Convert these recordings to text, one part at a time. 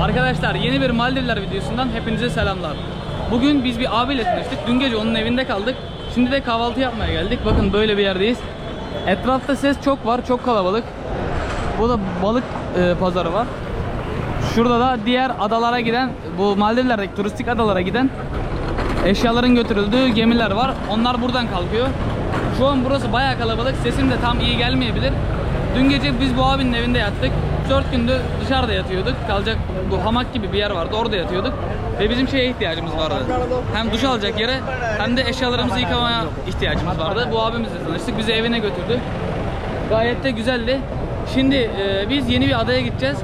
Arkadaşlar yeni bir Maldivler videosundan hepinize selamlar. Bugün biz bir abiyle tanıştık. Dün gece onun evinde kaldık. Şimdi de kahvaltı yapmaya geldik. Bakın böyle bir yerdeyiz. Etrafta ses çok var, çok kalabalık. Bu da balık e, pazarı var. Şurada da diğer adalara giden, bu Maldivler'deki turistik adalara giden eşyaların götürüldüğü gemiler var. Onlar buradan kalkıyor. Şu an burası bayağı kalabalık. Sesim de tam iyi gelmeyebilir. Dün gece biz bu abinin evinde yattık. 4 gündür dışarıda yatıyorduk. Kalacak bu hamak gibi bir yer vardı. Orada yatıyorduk. Ve bizim şeye ihtiyacımız vardı. Hem duş alacak yere hem de eşyalarımızı yıkamaya ihtiyacımız vardı. Bu abimizle tanıştık. Bizi evine götürdü. Gayet de güzeldi. Şimdi e, biz yeni bir adaya gideceğiz.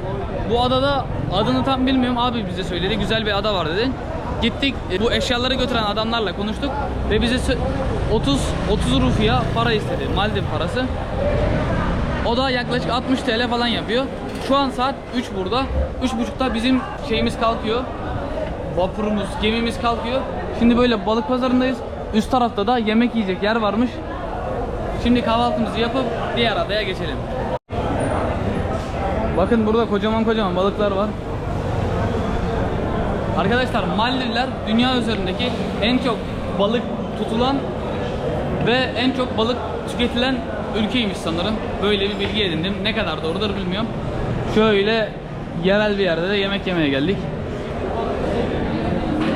Bu adada adını tam bilmiyorum abi bize söyledi. Güzel bir ada var dedi. Gittik e, bu eşyaları götüren adamlarla konuştuk ve bize sö- 30 30 rufiya para istedi. Maldiv parası. O da yaklaşık 60 TL falan yapıyor. Şu an saat 3 burada. 3.30'da bizim şeyimiz kalkıyor. Vapurumuz, gemimiz kalkıyor. Şimdi böyle balık pazarındayız. Üst tarafta da yemek yiyecek yer varmış. Şimdi kahvaltımızı yapıp diğer adaya geçelim. Bakın burada kocaman kocaman balıklar var. Arkadaşlar Maldivler dünya üzerindeki en çok balık tutulan ve en çok balık tüketilen ülkeymiş sanırım. Böyle bir bilgi edindim. Ne kadar doğrudur bilmiyorum. Şöyle yerel bir yerde de yemek yemeye geldik.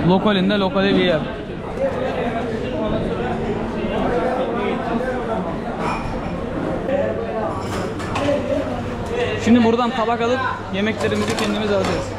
Lokalinde lokale bir yer. Şimdi buradan tabak alıp yemeklerimizi kendimiz alacağız.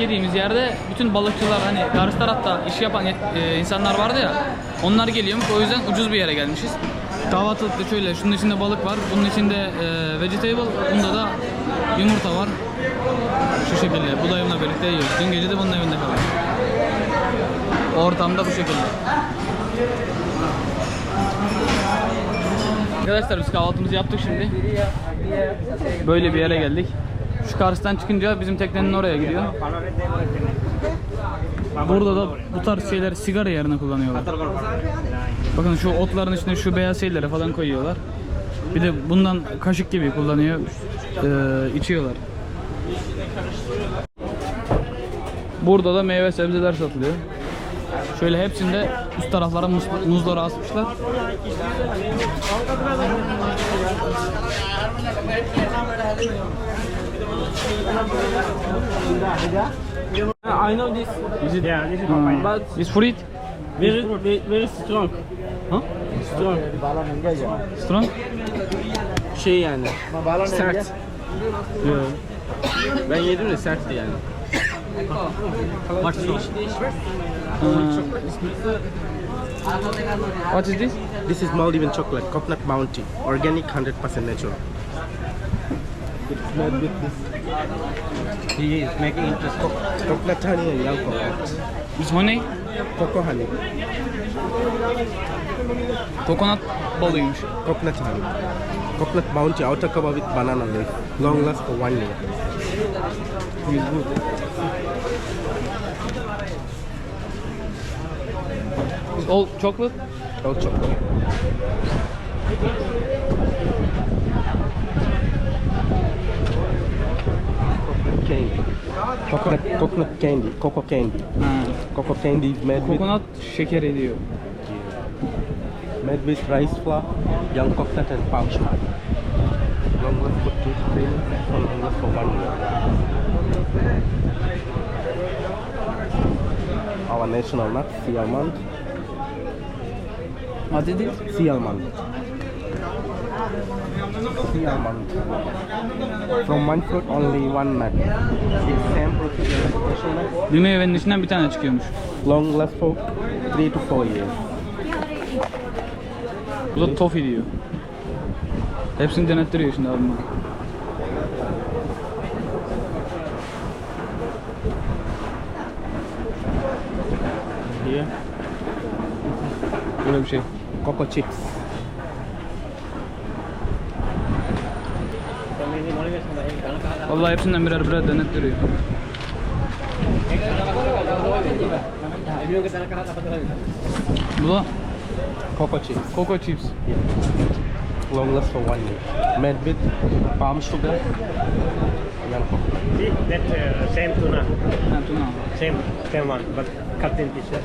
Yemek yediğimiz yerde bütün balıkçılar hani karşı tarafta iş yapan e, insanlar vardı ya onlar geliyormuş o yüzden ucuz bir yere gelmişiz. Kahvaltılıkta şöyle şunun içinde balık var bunun içinde e, vegetable bunda da yumurta var. Şu şekilde bu dayımla birlikte yiyoruz. Dün gece de bunun evinde kaldık. Ortamda bu şekilde. Arkadaşlar biz kahvaltımızı yaptık şimdi. Böyle bir yere geldik. Şu karşıdan çıkınca bizim teknenin oraya gidiyor. Burada da bu tarz şeyler sigara yerine kullanıyorlar. Bakın şu otların içine şu beyaz şeyleri falan koyuyorlar. Bir de bundan kaşık gibi kullanıyor. Ee, içiyorlar. Burada da meyve sebzeler satılıyor. Şöyle hepsinde üst taraflara muz, muzları asmışlar. I know this, Is it, Yeah, this is uh, papaya. but is fruit very, very, very strong. Huh? Strong. strong? Şey yani. Sert. Ben yedim de sertti yani. What sauce? Uh, what is this? This is Maldivian chocolate, coconut bounty, organic, 100% natural. It's made with this He is making interesting. coconut honey and young coconut. This honey, Cocoa honey, kokonat balıymış. coconut honey. Coconut bounty, outer cover with banana leaf. Long last for one year. It's good. It's all chocolate? All chocolate. Candy. Coconut, coconut candy, cocoa candy. Ha. Cocoa candy is made with Kokonat şekeri diyor. made with rice flour, young coconut and palm sugar. Long last for two months, and long last for one year. Our national nut, sea almond. What is it? Sea almond. Sea almond. From one fruit, only one nut. It's same procedure. Bir meyvenin içinden bir tane çıkıyormuş. Long last for three to four years. Bu da tofi diyor. Hepsini denettiriyor şimdi abim bana. Here. Böyle bir şey. Coco chips. Vallahi hepsinden birer birer denettiriyor. Bu da Coco chips. Coco Chips. Long last for one year. Made with palm sugar. Young coconut. See, that uh, same tuna, Ha, tuna. same same one, but cut in pieces.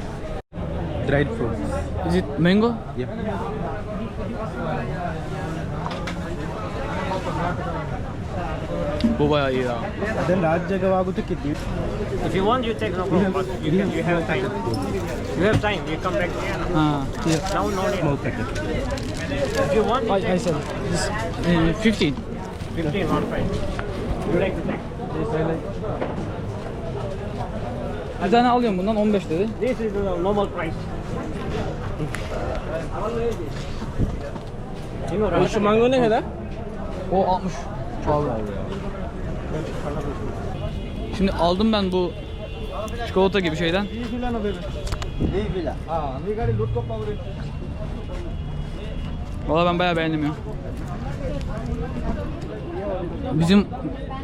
Dried fruits. Is it mango? Yep. Bu bayağı iyi ya. Then Rajjagawagutu kitty. If you want, you take no problem, but you can you have time. You have time. You come back here. Ha. Now no need. Small packet. If you want, you take said this 15. 15 or 5. You like to take. Bir tane alıyorum bundan 15 dedi. This is the normal price. Şu mango ne kadar? O 60. Pahalı. Şimdi aldım ben bu çikolata gibi şeyden. Valla ben bayağı beğendim ya. Bizim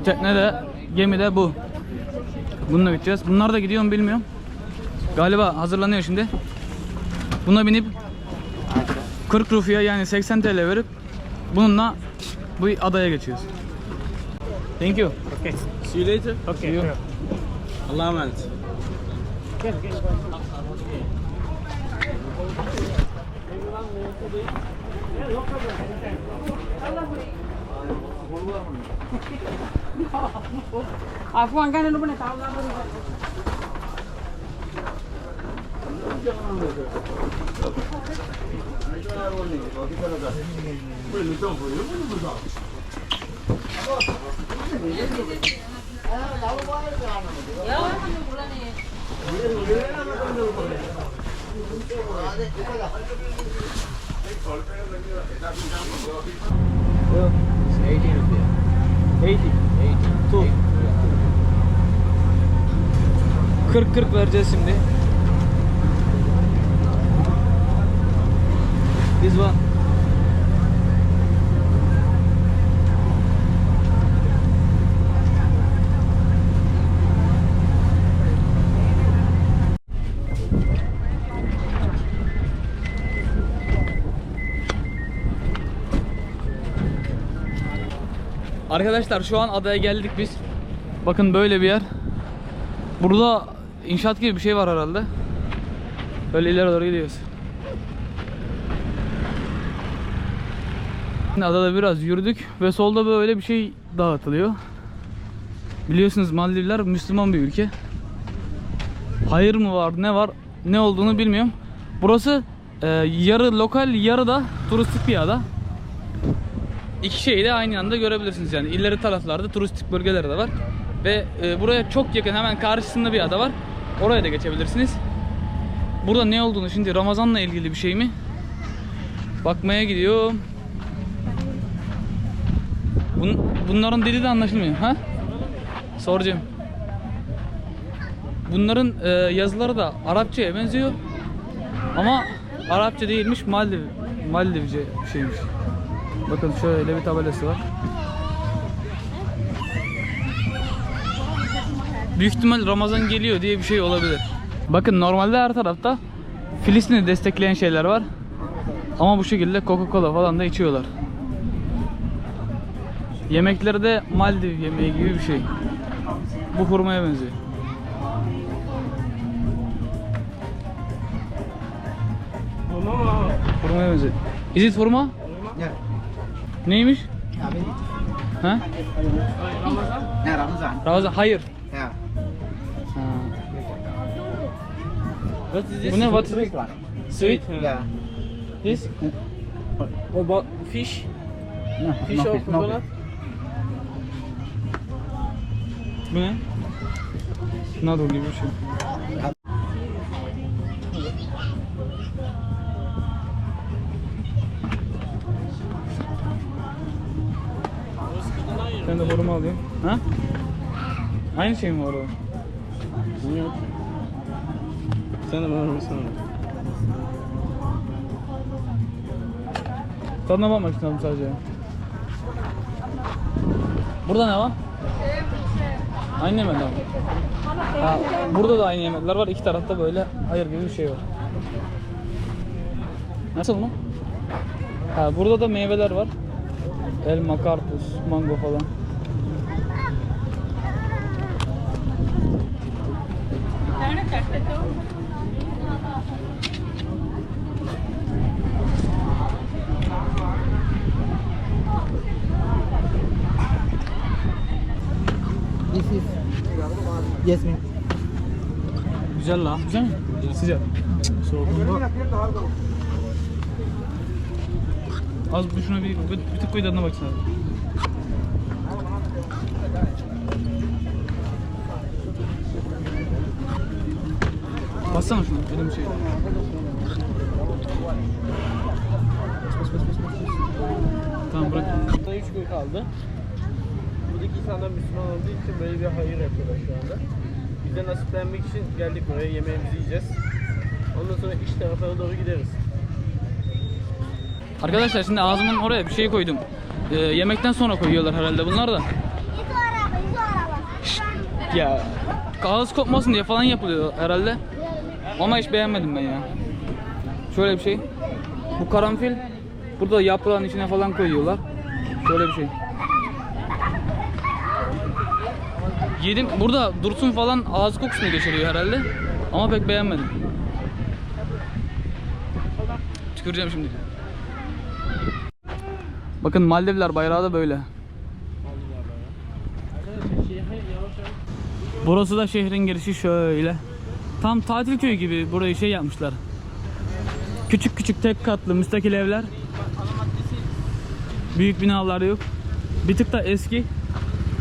teknede, gemide bu. Bununla gideceğiz. Bunlar da gidiyor mu bilmiyorum. Galiba hazırlanıyor şimdi. Buna binip 40 rufiye yani 80 TL verip bununla bu adaya geçiyoruz. Thank you. Okay. See you later. Okay. You. sure. Allah'a emanet. Yes, yes. Afwan kan lu benar tahu lah. Two. 40 40 vereceğiz şimdi. This one. Arkadaşlar şu an adaya geldik biz. Bakın böyle bir yer. Burada inşaat gibi bir şey var herhalde. Böyle ileri doğru gidiyoruz. Adada biraz yürüdük ve solda böyle bir şey dağıtılıyor. Biliyorsunuz Maldivler Müslüman bir ülke. Hayır mı var ne var ne olduğunu bilmiyorum. Burası e, yarı lokal yarı da turistik bir ada. İki şeyi de aynı anda görebilirsiniz yani. İleri taraflarda turistik bölgeler de var. Ve e, buraya çok yakın hemen karşısında bir ada var. Oraya da geçebilirsiniz. Burada ne olduğunu şimdi Ramazan'la ilgili bir şey mi? Bakmaya gidiyor. Bun, bunların dili de anlaşılmıyor. Ha? Soracağım. Bunların e, yazıları da Arapçaya benziyor. Ama Arapça değilmiş, Maldiv, Maldivce şeymiş. Bakın şöyle bir tabelası var. Büyük ihtimal Ramazan geliyor diye bir şey olabilir. Bakın normalde her tarafta Filistin'i destekleyen şeyler var. Ama bu şekilde Coca-Cola falan da içiyorlar. Yemekleri de Maldiv yemeği gibi bir şey. Bu hurmaya benziyor. Hurmaya benziyor. Is it hurma? Neymiş? Ha? Ya Ramazan. Ramazan hayır. Ya. Ha. What is this? Bu ne? What? Sweet one. Sweet. Ya. This? What about fish? No, Fish no or fish, no coconut? Bu ne? Noodle gibi bir şey. Aynı şey mi var orada? Bilmiyorum. Sen de bana mısın? Tadına bakmak istedim sadece. Burada ne var? Aynı yemekler mi? Ha, burada da aynı yemekler var. İki tarafta böyle hayır gibi bir şey var. Nasıl mı? Ha, burada da meyveler var. Elma, karpuz, mango falan. This is yes, ma'am. Güzel la. Güzel mi? Sıcak. Soğuk. Az bir şuna bir, bir, bir tık koy tadına baksana. Bassana şunu, elim şey. Bas bas bas bas bas. Tamam bırak. Burada 3 gün kaldı. Buradaki insanlar Müslüman olduğu için böyle bir hayır yapıyorlar şu anda. Biz de nasiplenmek için geldik buraya yemeğimizi yiyeceğiz. Ondan sonra iç taraflara doğru gideriz. Arkadaşlar şimdi ağzımın oraya bir şey koydum. Ee, yemekten sonra koyuyorlar herhalde bunlar da. Şşt, ya ağız kopmasın diye falan yapılıyor herhalde. Ama hiç beğenmedim ben ya. Şöyle bir şey. Bu karanfil burada yaprağın içine falan koyuyorlar. Şöyle bir şey. Yedim. Burada dursun falan ağız kokusunu geçiriyor herhalde. Ama pek beğenmedim. Tüküreceğim şimdi. Bakın Maldivler bayrağı da böyle. Burası da şehrin girişi şöyle. Tam tatil köyü gibi burayı şey yapmışlar. Küçük küçük tek katlı müstakil evler. Büyük binalar yok. Bir tık da eski.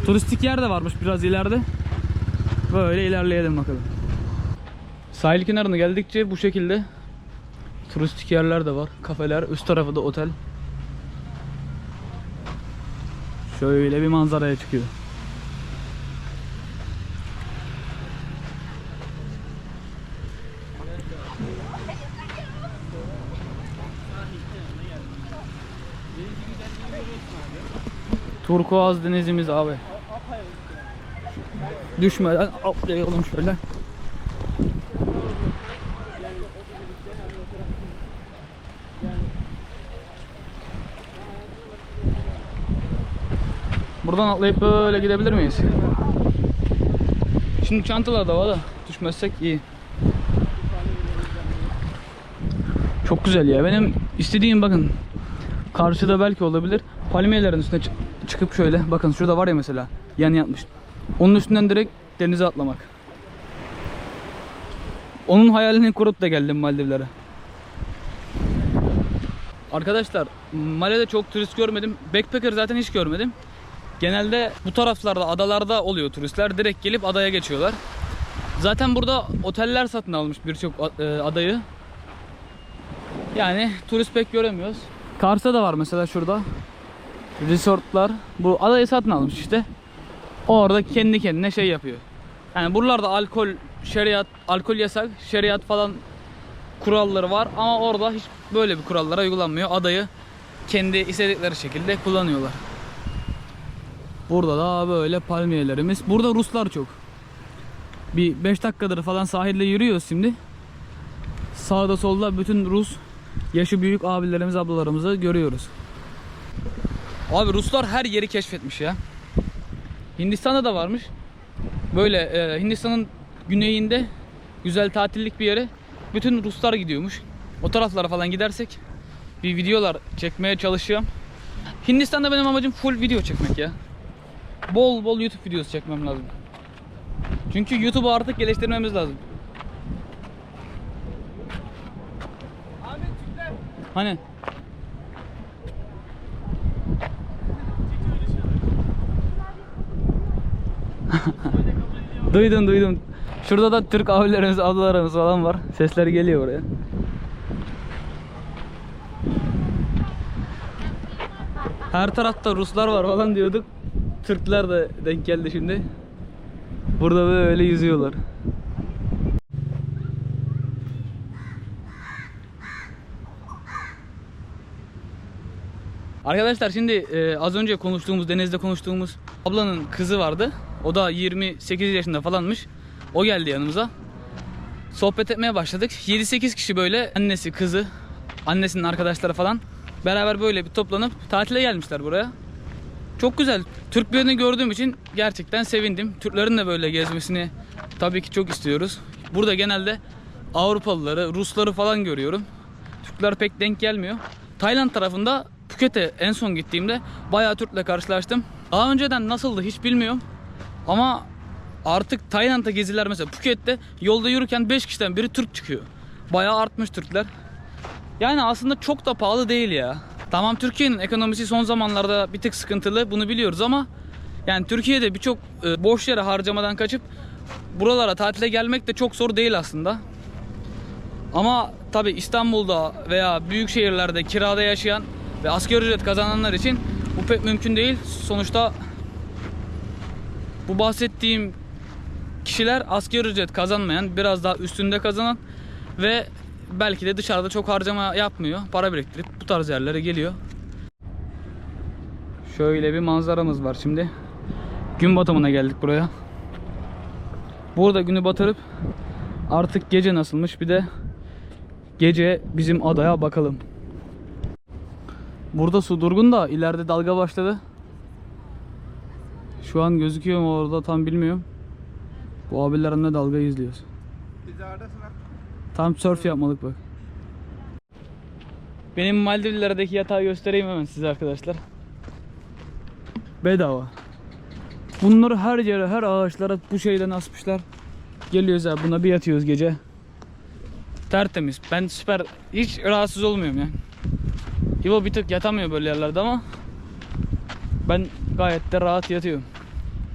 Turistik yer de varmış biraz ileride. Böyle ilerleyelim bakalım. Sahil kenarına geldikçe bu şekilde turistik yerler de var. Kafeler, üst tarafı da otel. Şöyle bir manzaraya çıkıyor. Turkuaz denizimiz abi. Düşmeden atlayalım şöyle. Buradan atlayıp böyle gidebilir miyiz? Şimdi çantalar da var da düşmezsek iyi. Çok güzel ya. Benim istediğim bakın karşıda belki olabilir. Palmiyelerin üstüne çıkıp şöyle bakın şurada var ya mesela yan yatmış. Onun üstünden direkt denize atlamak. Onun hayalini kurup da geldim Maldivlere. Arkadaşlar Male'de çok turist görmedim. Backpacker zaten hiç görmedim. Genelde bu taraflarda adalarda oluyor turistler. Direkt gelip adaya geçiyorlar. Zaten burada oteller satın almış birçok e, adayı. Yani turist pek göremiyoruz. Kars'ta da var mesela şurada. Resortlar. Bu adayı satın almış işte. Orada kendi kendine şey yapıyor. Yani buralarda alkol, şeriat, alkol yasak, şeriat falan kuralları var ama orada hiç böyle bir kurallara uygulanmıyor. Adayı kendi istedikleri şekilde kullanıyorlar. Burada da böyle palmiyelerimiz. Burada Ruslar çok. Bir 5 dakikadır falan sahilde yürüyoruz şimdi. Sağda solda bütün Rus yaşı büyük abilerimiz ablalarımızı görüyoruz. Abi Ruslar her yeri keşfetmiş ya. Hindistan'da da varmış. Böyle e, Hindistan'ın güneyinde güzel tatillik bir yere bütün Ruslar gidiyormuş. O taraflara falan gidersek bir videolar çekmeye çalışıyorum. Hindistan'da benim amacım full video çekmek ya. Bol bol YouTube videosu çekmem lazım. Çünkü YouTube'u artık geliştirmemiz lazım. Hani? duydum duydum. Şurada da Türk abilerimiz, ablalarımız falan var. Sesler geliyor oraya. Her tarafta Ruslar var falan diyorduk. Türkler de denk geldi şimdi. Burada böyle yüzüyorlar. Arkadaşlar şimdi e, az önce konuştuğumuz, denizde konuştuğumuz ablanın kızı vardı. O da 28 yaşında falanmış. O geldi yanımıza. Sohbet etmeye başladık. 7-8 kişi böyle annesi, kızı, annesinin arkadaşları falan beraber böyle bir toplanıp tatile gelmişler buraya. Çok güzel. Türklerini gördüğüm için gerçekten sevindim. Türklerin de böyle gezmesini tabii ki çok istiyoruz. Burada genelde Avrupalıları, Rusları falan görüyorum. Türkler pek denk gelmiyor. Tayland tarafında Phuket'e en son gittiğimde bayağı Türk'le karşılaştım. Daha önceden nasıldı hiç bilmiyorum. Ama artık Tayland'a geziler mesela Phuket'te yolda yürürken 5 kişiden biri Türk çıkıyor. Bayağı artmış Türkler. Yani aslında çok da pahalı değil ya. Tamam Türkiye'nin ekonomisi son zamanlarda bir tık sıkıntılı bunu biliyoruz ama yani Türkiye'de birçok e, boş yere harcamadan kaçıp buralara tatile gelmek de çok zor değil aslında. Ama tabi İstanbul'da veya büyük şehirlerde kirada yaşayan ve asgari ücret kazananlar için bu pek mümkün değil. Sonuçta bu bahsettiğim kişiler asgari ücret kazanmayan, biraz daha üstünde kazanan ve belki de dışarıda çok harcama yapmıyor. Para biriktirip bu tarz yerlere geliyor. Şöyle bir manzaramız var şimdi. Gün batımına geldik buraya. Burada günü batırıp artık gece nasılmış bir de gece bizim adaya bakalım. Burada su durgun da ileride dalga başladı. Şu an gözüküyor mu orada tam bilmiyorum. Bu abilerimle dalga izliyoruz. Tam surf yapmalık bak. Benim Maldivlerdeki yatağı göstereyim hemen size arkadaşlar. Bedava. Bunları her yere, her ağaçlara bu şeyden asmışlar. Geliyoruz abi buna bir yatıyoruz gece. Tertemiz. Ben süper hiç rahatsız olmuyorum yani. İbo bir tık yatamıyor böyle yerlerde ama ben gayet de rahat yatıyorum.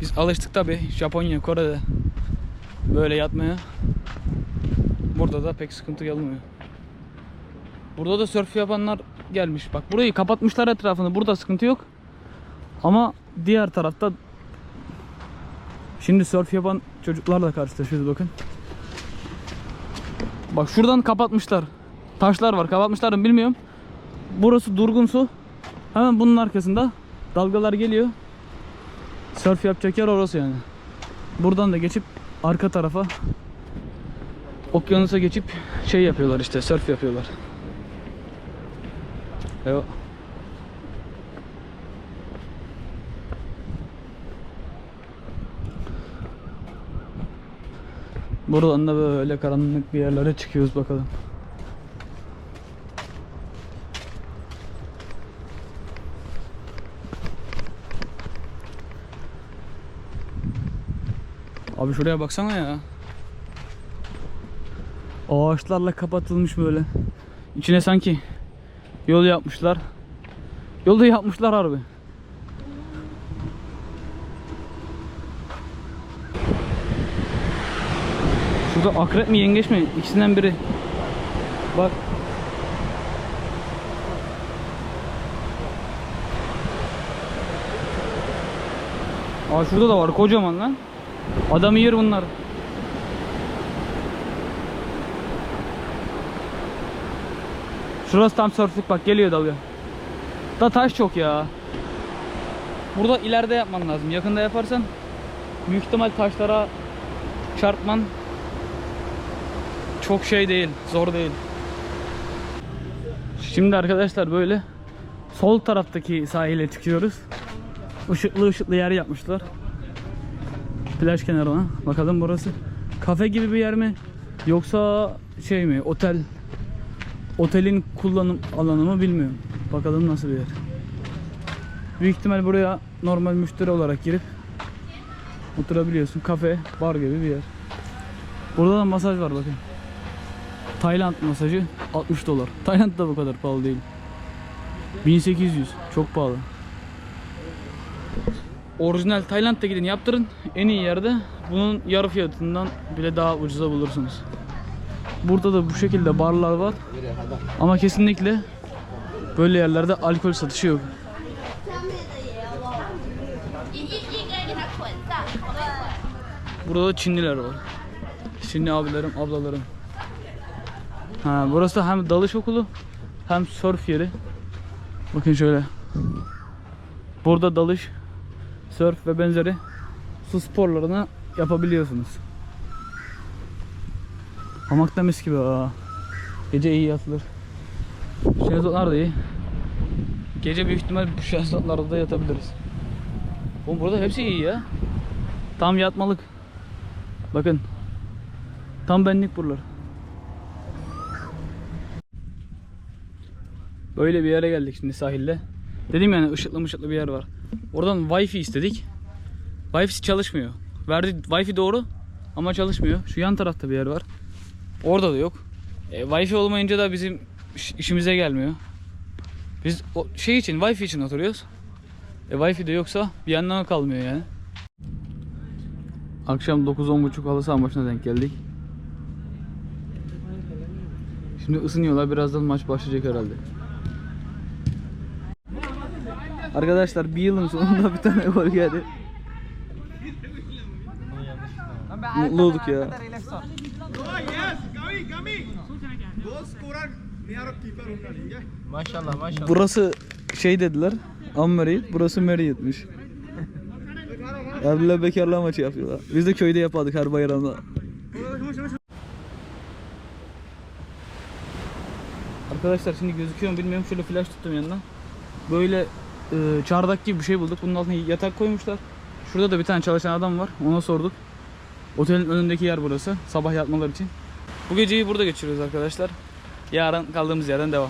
Biz alıştık tabi Japonya, Kore'de böyle yatmaya. Burada da pek sıkıntı gelmiyor. Burada da sörf yapanlar gelmiş. Bak burayı kapatmışlar etrafını. Burada sıkıntı yok. Ama diğer tarafta şimdi sörf yapan çocuklarla karşılaşıyoruz bakın. Bak şuradan kapatmışlar. Taşlar var. Kapatmışlar mı bilmiyorum. Burası durgun su. Hemen bunun arkasında dalgalar geliyor. Sörf yapacak yer orası yani. Buradan da geçip arka tarafa okyanusa geçip şey yapıyorlar işte sörf yapıyorlar. Evet. Buradan da böyle karanlık bir yerlere çıkıyoruz bakalım. Abi şuraya baksana ya. Ağaçlarla kapatılmış böyle. İçine sanki yol yapmışlar. Yolu yapmışlar harbi. Şurada akrep mi yengeç mi? İkisinden biri. Bak. Aa şurada da var kocaman lan. Adamı yer bunlar. Şurası tam sörflük bak geliyor dalga. Da taş çok ya. Burada ileride yapman lazım. Yakında yaparsan büyük ihtimal taşlara çarpman çok şey değil, zor değil. Şimdi arkadaşlar böyle sol taraftaki sahile çıkıyoruz. Işıklı ışıklı yer yapmışlar. Plaj kenarına. Bakalım burası kafe gibi bir yer mi? Yoksa şey mi? Otel otelin kullanım alanı mı bilmiyorum. Bakalım nasıl bir yer. Büyük ihtimal buraya normal müşteri olarak girip oturabiliyorsun. Kafe, bar gibi bir yer. Burada da masaj var bakın. Tayland masajı 60 dolar. Tayland da bu kadar pahalı değil. 1800 çok pahalı. Orijinal Tayland'da gidin yaptırın. En iyi yerde bunun yarı fiyatından bile daha ucuza bulursunuz. Burada da bu şekilde barlar var. Ama kesinlikle böyle yerlerde alkol satışı yok. Burada da Çinliler var. Çinli abilerim, ablalarım. Ha, burası hem dalış okulu hem surf yeri. Bakın şöyle. Burada dalış, surf ve benzeri su sporlarını yapabiliyorsunuz. Hamakta mis gibi ha. Gece iyi yatılır. Şezlonglar da iyi. Gece büyük ihtimal bu şezlonglarda da yatabiliriz. Oğlum burada hepsi iyi ya. Tam yatmalık. Bakın. Tam benlik buralar. Böyle bir yere geldik şimdi sahilde. Dedim yani ışıklı mışıklı bir yer var. Oradan wifi istedik. Wi-Fi çalışmıyor. Verdi Wi-Fi doğru ama çalışmıyor. Şu yan tarafta bir yer var. Orada da yok. E, Wi-Fi olmayınca da bizim iş- işimize gelmiyor. Biz o şey için Wi-Fi için oturuyoruz. E, Wi-Fi de yoksa bir yandan kalmıyor yani. Akşam 9-10.30 halı saha maçına denk geldik. Şimdi ısınıyorlar. Birazdan maç başlayacak herhalde. Arkadaşlar bir yılın sonunda bir tane gol geldi. Mutlu olduk ya. Maşallah maşallah. Burası şey dediler. Ammeriyet, burası Meriyet'miş. Evliler bekarlığa maçı yapıyorlar. Biz de köyde yapardık her bayramda. Arkadaşlar şimdi gözüküyor mu bilmiyorum. Şöyle flash tuttum yanına. Böyle e, çardak gibi bir şey bulduk. Bunun altına yatak koymuşlar. Şurada da bir tane çalışan adam var. Ona sorduk. Otelin önündeki yer burası. Sabah yatmalar için. Bu geceyi burada geçiriyoruz arkadaşlar. Yarın kaldığımız yerden devam.